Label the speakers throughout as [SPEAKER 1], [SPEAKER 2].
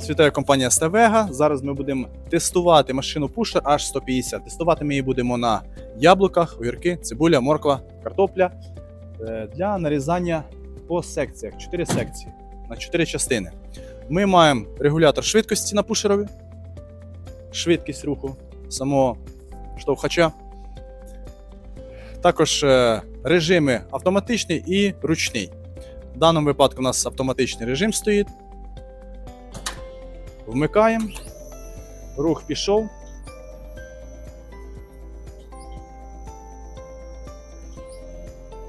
[SPEAKER 1] Вас вітає компанія Стевега. Зараз ми будемо тестувати машину Pusher H150. Тестувати ми її будемо на яблуках, огірки, цибуля, морква, картопля Е, для нарізання по секціях. 4 секції на 4 частини. Ми маємо регулятор швидкості на пушерові, швидкість руху самого штовхача. Також е, режими автоматичний і ручний. В даному випадку у нас автоматичний режим стоїть. Вмикаємо. Рух пішов.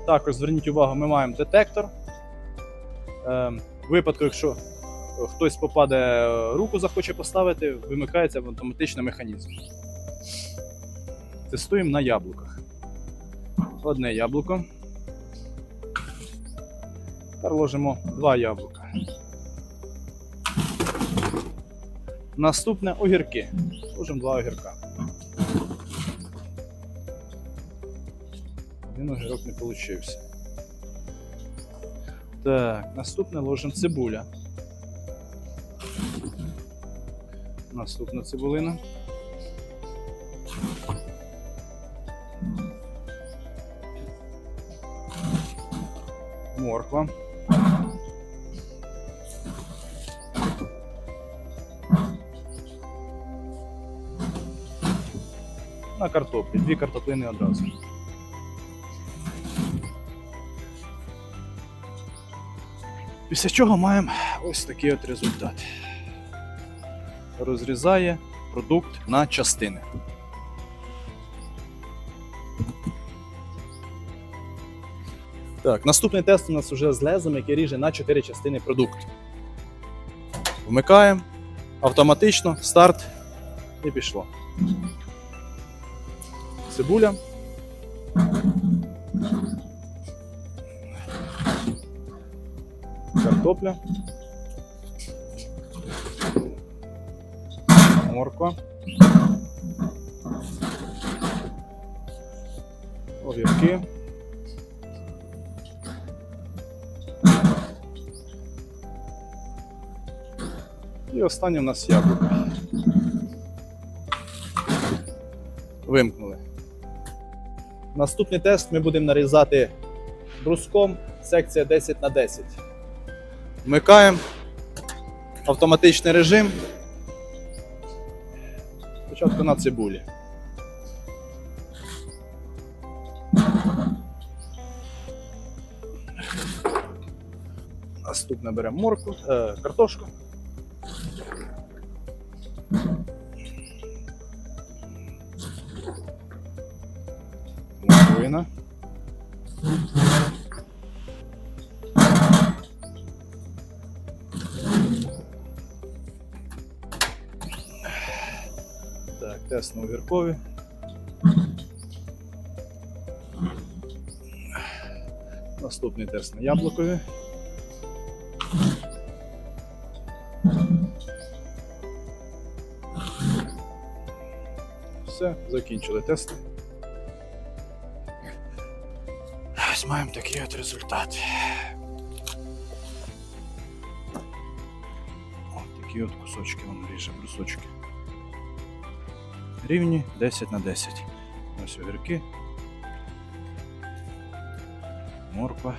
[SPEAKER 1] Також зверніть увагу, ми маємо детектор. Е, в випадку, якщо хтось попаде, е, руку захоче поставити, вимикається автоматичний механізм. Тестуємо на яблуках. Одне яблуко. Тепер ложимо два яблука. Наступне огірки. Ложимо два огірка. Один огірок не получився. Так, наступне ложимо цибуля. Наступна цибулина. Морква. На картоплі. Дві картоплини одразу. Після чого маємо ось такий от результат. Розрізає продукт на частини. Так, наступний тест у нас вже з лезом, який ріже на 4 частини продукт. Вмикаємо автоматично, старт і пішло. Цибуля. Картопля. Морква. Огірки. І останнє в нас яблуко. Вимкнули. Наступний тест ми будемо нарізати бруском секція 10 на 10. Вмикаємо автоматичний режим. Спочатку на цибулі. Наступне беремо морку, е, картошку. На огіркові. Наступний тест на яблукові. Все, закінчили тести. Ось маємо такий от результат. Ось такі от кусочки воно ріже, брусочки. Рівні 10 на 10. Ось огірки. Морква.